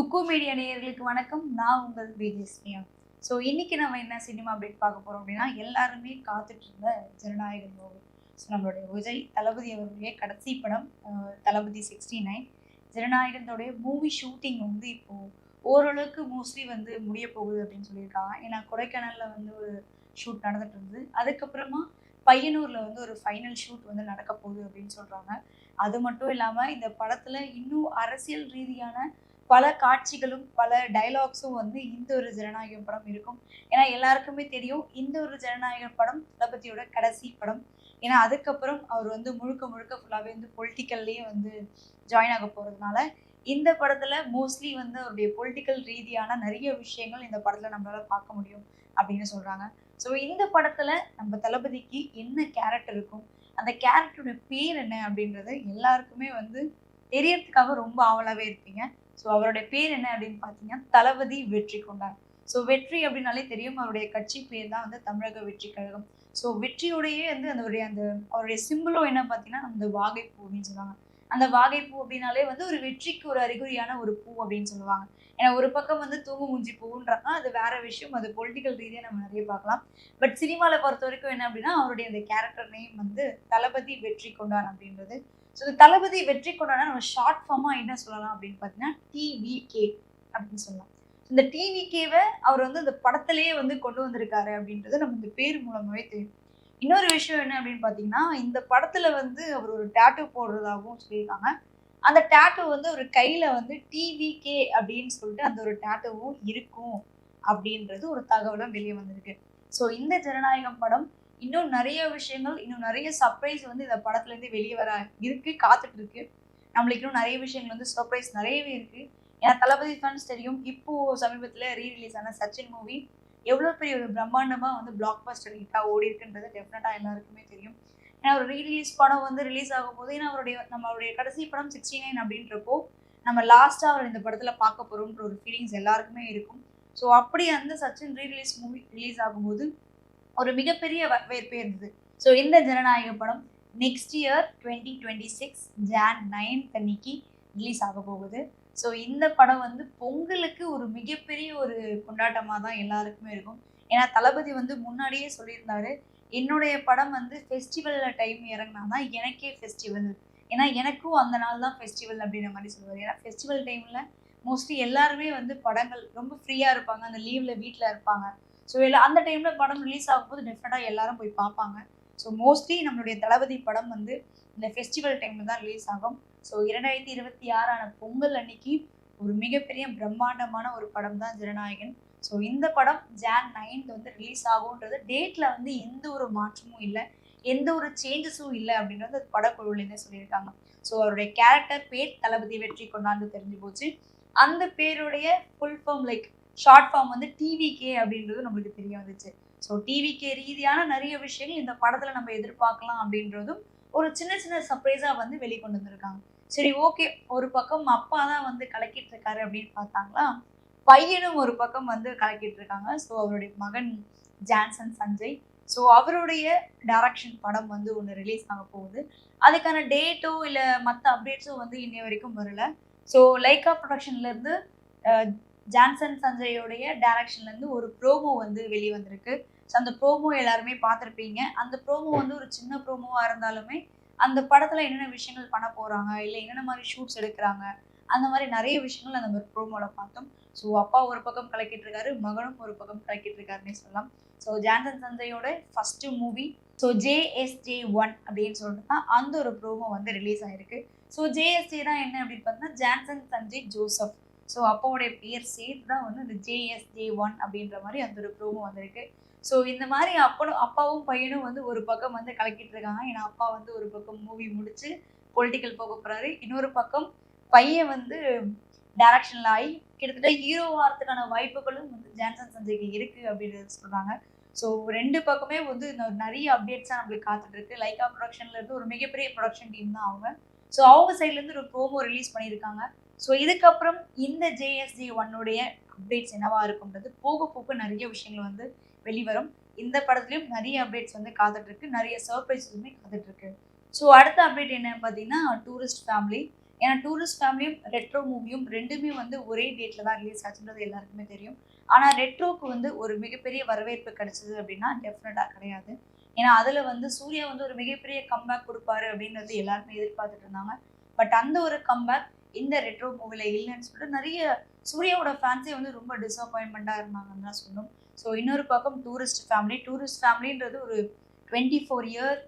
குக்கு media நேயர்களுக்கு வணக்கம். நான் உங்கள் விஜயஸ்மியா ஸோ இன்னைக்கு நம்ம என்ன சினிமா அப்டேட் பார்க்க போகிறோம் அப்படின்னா எல்லாருமே காத்துட்டு இருந்த ஜனநாயக மூவி ஸோ நம்மளுடைய விஜய் தளபதி அவருடைய கடைசி படம் தளபதி சிக்ஸ்டி நைன் ஜனநாயகனுடைய மூவி ஷூட்டிங் வந்து இப்போ ஓரளவுக்கு மோஸ்ட்லி வந்து முடிய போகுது அப்படின்னு சொல்லியிருக்காங்க. ஏன்னா கொடைக்கானலில் வந்து ஒரு ஷூட் நடந்துட்டு இருந்தது அதுக்கப்புறமா பையனூரில் வந்து ஒரு ஃபைனல் ஷூட் வந்து நடக்க போகுது அப்படின்னு சொல்கிறாங்க அது மட்டும் இல்லாமல் இந்த படத்தில் இன்னும் அரசியல் ரீதியான பல காட்சிகளும் பல டைலாக்ஸும் வந்து இந்த ஒரு ஜனநாயகம் படம் இருக்கும். ஏன்னா எல்லாருக்குமே தெரியும் இந்த ஒரு ஜனநாயக படம் தளபதியோட கடைசி படம். ஏன்னா அதுக்கப்புறம் அவர் வந்து முழுக்க முழுக்க ஃபுல்லாகவே வந்து பொலிட்டிக்கல்லையே வந்து ஜாயின் ஆக போகிறதுனால இந்த படத்துல மோஸ்ட்லி வந்து அவருடைய பொலிட்டிக்கல் ரீதியான நிறைய விஷயங்கள் இந்த படத்துல நம்மளால பார்க்க முடியும் அப்படின்னு சொல்றாங்க. ஸோ இந்த படத்துல நம்ம தளபதிக்கு என்ன கேரக்டர் இருக்கும் அந்த கேரக்டரோட பேர் என்ன அப்படின்றது எல்லாருக்குமே வந்து தெரியறதுக்காக ரொம்ப ஆவலாவே இருப்பீங்க. ஸோ அவருடைய பேர் என்ன அப்படின்னு பார்த்தீங்கன்னா தளபதி வெற்றி கொண்டார். ஸோ வெற்றி அப்படின்னாலே தெரியும் அவருடைய கட்சி பேர் தான் வந்து தமிழக வெற்றி கழகம். ஸோ வெற்றியோடையே வந்து அதோடைய அந்த அவருடைய சிம்பிளும் என்ன பார்த்தீங்கன்னா அந்த வாகைப்பூ அப்படின்னு சொல்லுவாங்க. அந்த வாகைப்பூ அப்படின்னாலே வந்து ஒரு வெற்றிக்கு ஒரு அறிகுறியான ஒரு பூ அப்படின்னு சொல்லுவாங்க. ஏன்னா ஒரு பக்கம் வந்து தூங்கு மூஞ்சி பூன்றாங்க அது வேற விஷயம். அது பொலிட்டிக்கல் ரீதியாக நம்ம நிறைய பார்க்கலாம். பட் சினிமாவில் பொறுத்த வரைக்கும் என்ன அப்படின்னா அவருடைய அந்த கேரக்டர் நேம் வந்து தளபதி வெற்றி கொண்டான் அப்படின்றது. ஸோ தளபதி வெற்றி கொண்டாட நம்ம ஷார்ட் ஃபார்மாக என்ன சொல்லலாம் அப்படின்னு பார்த்தீங்கன்னா டிவிகே அப்படின்னு சொல்லலாம். இந்த டிவிகேவை அவர் வந்து அந்த படத்திலேயே வந்து கொண்டு வந்திருக்காரு அப்படின்றது நம்ம இந்த பேர் மூலமாவே தெரியும். இன்னொரு விஷயம் என்ன அப்படின்னு பார்த்தீங்கன்னா இந்த படத்துல வந்து அவர் ஒரு டேட்டூ போடுறதாகவும் சொல்லியிருக்காங்க. அந்த டேட்டூ வந்து ஒரு கையில வந்து டிவிகே அப்படின்னு சொல்லிட்டு அந்த ஒரு டேட்டூவும் இருக்கும் அப்படின்றது ஒரு தகவலும் வெளியே வந்திருக்கு. ஸோ இந்த ஜனநாயகம் படம் இன்னும் நிறைய விஷயங்கள் இன்னும் நிறைய சர்ப்ரைஸ் வந்து இந்த படத்துல இருந்து வெளியே வர இருக்கு காத்துட்டு இருக்கு. நம்மளுக்கு இன்னும் நிறைய விஷயங்கள் வந்து சர்ப்ரைஸ் நிறையவே இருக்கு. ஏன்னா தளபதி ஃபேன்ஸ் தெரியும் இப்போ சமீபத்துல ரீ ரிலீஸ் ஆன சச்சின் மூவி எவ்வளோ பெரிய ஒரு பிரம்மாண்டமா வந்து பிளாக் பஸ்டர் ஹிட்டாக ஓடி இருக்குன்றது டெஃபினட்டா எல்லாருக்குமே தெரியும். ஏன்னா ஒரு ரீ ரிலீஸ் படம் வந்து ரிலீஸ் ஆகும் போது ஏன்னா அவருடைய நம்மளுடைய கடைசி படம் சிக்ஸ்டி நைன் அப்படின்றப்போ நம்ம லாஸ்டா அவர் இந்த படத்துல பார்க்க போறோம்ன்ற ஒரு ஃபீலிங்ஸ் எல்லாருக்குமே இருக்கும். ஸோ அப்படி அந்த Sachin re release movie release ஆகும்போது ஒரு மிகப்பெரிய வரவேற்பு இருந்தது. ஸோ இந்த ஜனநாயக படம் next year twenty twenty six Jan ninth அன்னைக்கு ரிலீஸ் ஆக போகுது. ஸோ இந்த படம் வந்து பொங்கலுக்கு ஒரு மிகப்பெரிய ஒரு கொண்டாட்டமாக தான் எல்லாருக்குமே இருக்கும். ஏன்னா தளபதி வந்து முன்னாடியே சொல்லியிருந்தாரு என்னுடைய படம் வந்து ஃபெஸ்டிவலில் டைம் இறங்கினா தான் எனக்கே ஃபெஸ்டிவல் ஏன்னா எனக்கும் அந்த நாள் தான் ஃபெஸ்டிவல் அப்படின்ற மாதிரி சொல்லுவார். ஏன்னா ஃபெஸ்டிவல் டைமில் மோஸ்ட்லி எல்லாருமே வந்து படங்கள் ரொம்ப ஃப்ரீயாக இருப்பாங்க. அந்த லீவில் வீட்டில் இருப்பாங்க. ஸோ இல்லை அந்த டைமில் படம் ரிலீஸ் ஆகும்போது டெஃபினட்டாக எல்லாரும் போய் பார்ப்பாங்க. ஸோ மோஸ்ட்லி நம்மளுடைய தளபதி படம் வந்து இந்த ஃபெஸ்டிவல் டைமில் தான் ரிலீஸ் ஆகும். ஸோ இரண்டாயிரத்தி இருபத்தி ஆறான பொங்கல் அன்னைக்கு ஒரு மிகப்பெரிய பிரம்மாண்டமான ஒரு படம் தான் ஜனநாயகன். ஸோ இந்த படம் ஜான் நைன்த் வந்து ரிலீஸ் ஆகுன்றது டேட்டில் வந்து எந்த ஒரு மாற்றமும் இல்லை. எந்த ஒரு சேஞ்சஸும் இல்லை அப்படின்றது அது சொல்லியிருக்காங்க. ஸோ அவருடைய கேரக்டர் பேர் தளபதி வெற்றி கொண்டாந்து தெரிஞ்சு போச்சு. அந்த பேருடைய full form like short form வந்து டிவிகே அப்படின்றது நம்மளுக்கு தெரிய வந்துச்சு. ஸோ டிவிகே ரீதியான நிறைய விஷயங்கள் இந்த படத்துல நம்ம எதிர்பார்க்கலாம் அப்படின்றதும் ஒரு சின்ன சின்ன சர்ப்ரைஸா வந்து வெளிக்கொண்டு வந்திருக்காங்க. சரி ஓகே ஒரு பக்கம் அப்பா தான் வந்து கலக்கிட்டு இருக்காரு அப்படின்னு பார்த்தாங்களா? பையனும் ஒரு பக்கம் வந்து கலக்கிட்டு இருக்காங்க. ஸோ அவருடைய மகன் ஜான்சன் சஞ்சய் ஸோ அவருடைய டைரக்ஷன் படம் வந்து ஒன்று ரிலீஸ் ஆக போகுது. அதுக்கான டேட்டோ இல்லை மற்ற அப்டேட்ஸோ வந்து இன்னை வரைக்கும் வரல. ஸோ லைக்கா ப்ரொடக்ஷன்லேருந்து ஜான்சன் சஞ்சயோடைய டைரக்ஷன்லேருந்து ஒரு ப்ரோமோ வந்து வெளியே வந்திருக்கு ஸோ அந்த ப்ரோமோ எல்லாருமே பார்த்துருப்பீங்க. அந்த ப்ரோமோ வந்து ஒரு சின்ன ப்ரோமோவாக இருந்தாலுமே அந்த படத்தில் என்னென்ன விஷயங்கள் பண்ண போகிறாங்க இல்லை என்னென்ன மாதிரி ஷூட்ஸ் எடுக்கிறாங்க அந்த மாதிரி நிறைய விஷயங்கள் அந்த மாதிரி ப்ரோமோவில் பார்த்தோம். ஸோ அப்பா ஒரு பக்கம் கலக்கிட்டு இருக்காரு மகனும் ஒரு பக்கம் கலக்கிட்டு இருக்காருன்னே சொல்லலாம். So Johnson சஞ்சயோட first movie so JSJ one அப்படின்னு சொல்லிட்டு தான் அந்த ஒரு ப்ரோமோ வந்து ரிலீஸ் ஆயிருக்கு. ஸோ ஜேஎஸ்ஜே தான் என்ன அப்படின்னு பார்த்தீங்கன்னா ஜான்சன் சஞ்சய் ஜோசப். ஸோ அப்பாவுடைய பேர் சேர்த்து தான் வந்து இந்த ஜேஎஸ்ஜே ஒன் அப்படின்ற மாதிரி அந்த ஒரு ப்ரோமோ வந்திருக்கு. ஸோ இந்த மாதிரி அப்பனும் அப்பாவும் பையனும் வந்து ஒரு பக்கம் வந்து கலக்கிட்டு இருக்காங்க. ஏன்னா அப்பா வந்து ஒரு பக்கம் மூவி முடிச்சு பொலிட்டிக்கல் போக போகிறாரு இன்னொரு பக்கம் பையன் வந்து டைரக்ஷன்ல ஆகி கிட்டத்தட்ட ஹீரோ ஆகிறதுக்கான வாய்ப்புகளும் வந்து ஜான்சன் சஞ்சய்க்கு இருக்கு அப்படின்னு சொல்றாங்க. ஸோ ரெண்டு பக்கமே வந்து நிறைய அப்டேட்ஸாக நம்மளுக்கு காத்துட்டு இருக்கு. லைக்கா ப்ரொடக்ஷன்ல இருந்து ஒரு மிகப்பெரிய ப்ரொடக்ஷன் டீம் தான் அவங்க. ஸோ அவங்க சைட்ல இருந்து ஒரு ப்ரோமோ ரிலீஸ் பண்ணியிருக்காங்க. ஸோ இதுக்கப்புறம் இந்த ஜேஎஸ்டி ஒன்னுடைய அப்டேட்ஸ் என்னவா இருக்கும்ன்றது போக போக நிறைய விஷயங்கள் வந்து வெளிவரும். இந்த படத்துலையும் நிறைய அப்டேட்ஸ் வந்து காத்துட்டு இருக்கு நிறைய சர்ப்ரைஸுமே காத்துட்டு இருக்கு ஸோ அடுத்த அப்டேட் என்ன பார்த்தீங்கன்னா டூரிஸ்ட் ஃபேமிலி ஏன்னா டூரிஸ்ட் ஃபேமிலியும் ரெட்ரோ மூவியும் ரெண்டுமே வந்து ஒரே டேட்டில் தான் ரிலீஸ் ஆச்சுன்றது எல்லாருக்குமே தெரியும். ஆனால் ரெட்ரோக்கு வந்து ஒரு மிகப்பெரிய வரவேற்பு கிடைச்சது அப்படின்னா டெஃபினட்டாக கிடையாது. ஏன்னா அதில் வந்து சூர்யா வந்து ஒரு மிகப்பெரிய கம்பேக் கொடுப்பாரு அப்படின்றது எல்லாருமே எதிர்பார்த்துட்டு இருந்தாங்க. பட் அந்த ஒரு கம்பேக் இந்த ரெட்ரோ மூவில இல்லைன்னு சொல்லிட்டு நிறைய சூர்யாவோட ஃபேன்ஸே வந்து ரொம்ப டிசப்பாயின்மெண்ட்டாக இருந்தாங்கன்னு தான் சொன்னோம் ஸோ இன்னொரு பக்கம் டூரிஸ்ட் ஃபேமிலி டூரிஸ்ட் ஃபேமிலின்றது ஒரு டுவெண்ட்டி ஃபோர் இயர்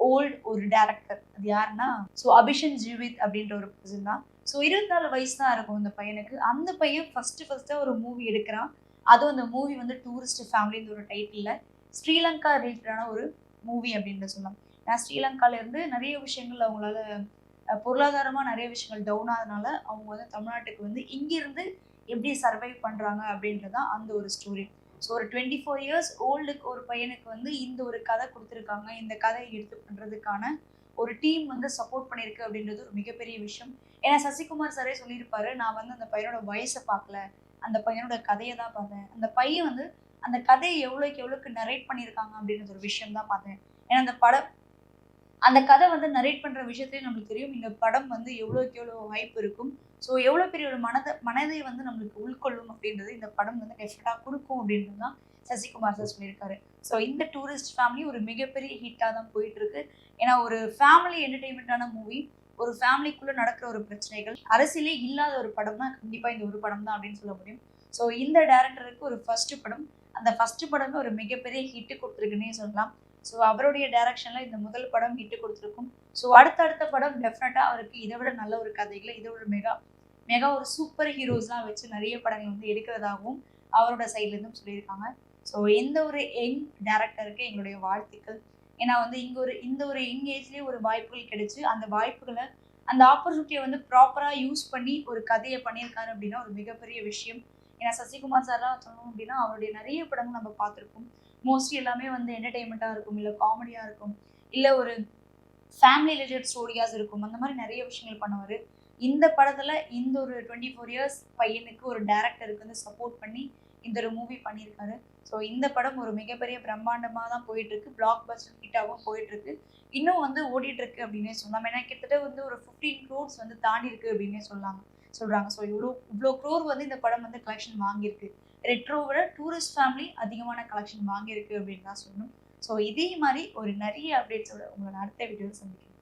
ஓல்டு ஒரு டேரக்டர் அது யாருன்னா? ஸோ அபிஷன் ஜீவித் அப்படின்ற ஒரு பர்சன் தான். ஸோ இருபத்தி நாலு வயசு தான் இருக்கும் இந்த பையனுக்கு. அந்த பையன் ஃபஸ்ட்டு ஃபஸ்ட்டாக ஒரு மூவி எடுக்கிறான். அதுவும் அந்த மூவி வந்து டூரிஸ்ட் ஃபேமிலின்ற ஒரு டைட்டிலில் ஸ்ரீலங்கா ரிலேட்டடான ஒரு மூவி அப்படின்னு சொல்லலாம். நான் ஸ்ரீலங்கால இருந்து நிறைய விஷயங்கள் அவங்களால பொருளாதாரமாக நிறைய விஷயங்கள் டவுன் ஆகுதுனால அவங்க வந்து தமிழ்நாட்டுக்கு வந்து இங்கிருந்து எப்படி சர்வைவ் பண்ணுறாங்க அப்படின்றதான் அந்த ஒரு ஸ்டோரி ஸோ ஒரு டுவெண்ட்டி ஃபோர் இயர்ஸ் ஓல்டுக்கு ஒரு பையனுக்கு வந்து இந்த ஒரு கதை கொடுத்துருக்காங்க. இந்த கதையை எடுத்து பண்ணுறதுக்கான ஒரு டீம் வந்து சப்போர்ட் பண்ணியிருக்கு அப்படின்றது ஒரு மிகப்பெரிய விஷயம். ஏன்னா சசிகுமார் சாரே சொல்லியிருப்பாரு நான் வந்து அந்த பையனோட வயசை பார்க்கல. அந்த பையனோட கதையை தான் பார்த்தேன். அந்த பையன் வந்து அந்த கதையை எவ்வளோக்கு எவ்வளோக்கு நரேட் பண்ணியிருக்காங்க அப்படின்ற ஒரு விஷயம் தான் பார்த்தேன். ஏன்னா அந்த பட அந்த கதை வந்து நரேட் பண்ற விஷயத்துலேயே நம்மளுக்கு தெரியும். இந்த படம் வந்து எவ்வளோக்கு எவ்வளோ வாய்ப்பு இருக்கும். ஸோ எவ்வளோ பெரிய ஒரு மனதை மனதை வந்து நம்மளுக்கு உள்கொள்ளும் அப்படின்றது இந்த படம் வந்து டெஃபினட்டாக கொடுக்கும் அப்படின்றது தான் சசிகுமார் சார் சொல்லியிருக்காரு. ஸோ இந்த டூரிஸ்ட் ஃபேமிலி ஒரு மிகப்பெரிய ஹிட்டாக தான் போயிட்டு இருக்கு ஏன்னா ஒரு ஃபேமிலி என்டர்டெயின்மெண்ட்டான மூவி ஒரு ஃபேமிலிக்குள்ள நடக்கிற ஒரு பிரச்சனைகள் அரசியலே இல்லாத ஒரு படம் தான் கண்டிப்பாக இந்த ஒரு படம் தான் அப்படின்னு சொல்ல முடியும். ஸோ இந்த டேரக்டருக்கு ஒரு ஃபர்ஸ்ட் படம். அந்த ஃபர்ஸ்ட் படமே ஒரு மிகப்பெரிய ஹிட் கொடுத்துருக்குன்னே சொல்லலாம். ஸோ அவருடைய டைரக்ஷன்ல இந்த முதல் படம் ஹிட் கொடுத்துருக்கும். ஸோ அடுத்தடுத்த படம் டெஃபினட்டா அவருக்கு இதை விட நல்ல ஒரு கதைகளை இதை விட மெகா மெகா ஒரு சூப்பர் ஹீரோஸ்லாம் வச்சு நிறைய படங்கள் வந்து எடுக்கிறதாகவும் அவரோட சைட்லேருந்தும் சொல்லியிருக்காங்க. ஸோ எந்த ஒரு யங் டேரக்டருக்கு எங்களுடைய வாழ்த்துக்கள். ஏன்னா வந்து இங்க ஒரு இந்த ஒரு யங் ஏஜ்லேயே ஒரு வாய்ப்புகள் கிடைச்சு அந்த வாய்ப்புகளை அந்த ஆப்பர்ச்சுனிட்டியை வந்து ப்ராப்பரா யூஸ் பண்ணி ஒரு கதையை பண்ணியிருக்காரு அப்படின்னா ஒரு மிகப்பெரிய விஷயம். ஏன்னா சசிகுமார் சார்லாம் சொல்லணும் அப்படின்னா அவருடைய நிறைய படங்கள் நம்ம பார்த்துருக்கோம் மோஸ்ட்லி எல்லாமே வந்து என்டர்டெயின்மெண்ட்டாக இருக்கும் இல்லை காமெடியாக இருக்கும் இல்லை ஒரு ஃபேமிலி ரிலேட்டட் ஸ்டோரியாஸ் இருக்கும். அந்த மாதிரி நிறைய விஷயங்கள் பண்ணுவார். இந்த படத்தில் இந்த ஒரு டுவெண்ட்டி ஃபோர் இயர்ஸ் பையனுக்கு ஒரு டேரக்டருக்கு வந்து சப்போர்ட் பண்ணி இந்த ஒரு மூவி பண்ணியிருக்காரு. ஸோ இந்த படம் ஒரு மிகப்பெரிய பிரம்மாண்டமாக தான் போயிட்டுருக்கு. பிளாக் பஸ்டர் ஹிட்டாகவும் போயிட்டுருக்கு. இன்னும் வந்து ஓடிட்டுருக்கு அப்படின்னே சொல்லலாம் ஏன்னா கிட்டத்தட்ட வந்து ஒரு ஃபிஃப்டீன் க்ரோர்ஸ் வந்து தாண்டி இருக்கு அப்படின்னே சொல்லாங்க சொல்றாங்க. ஸோ இவ்வளோ இவ்வளோ க்ரோர் வந்து இந்த படம் வந்து கலெக்ஷன் வாங்கியிருக்கு. ரெட்ரோவோட டூரிஸ்ட் ஃபேமிலி அதிகமான கலெக்ஷன் வாங்கியிருக்கு அப்படின்னு தான் சொல்லணும். ஸோ இதே மாதிரி ஒரு நிறைய அப்டேட்ஸோட உங்களை அடுத்த வீடியோவில் சந்திக்கிறேன்.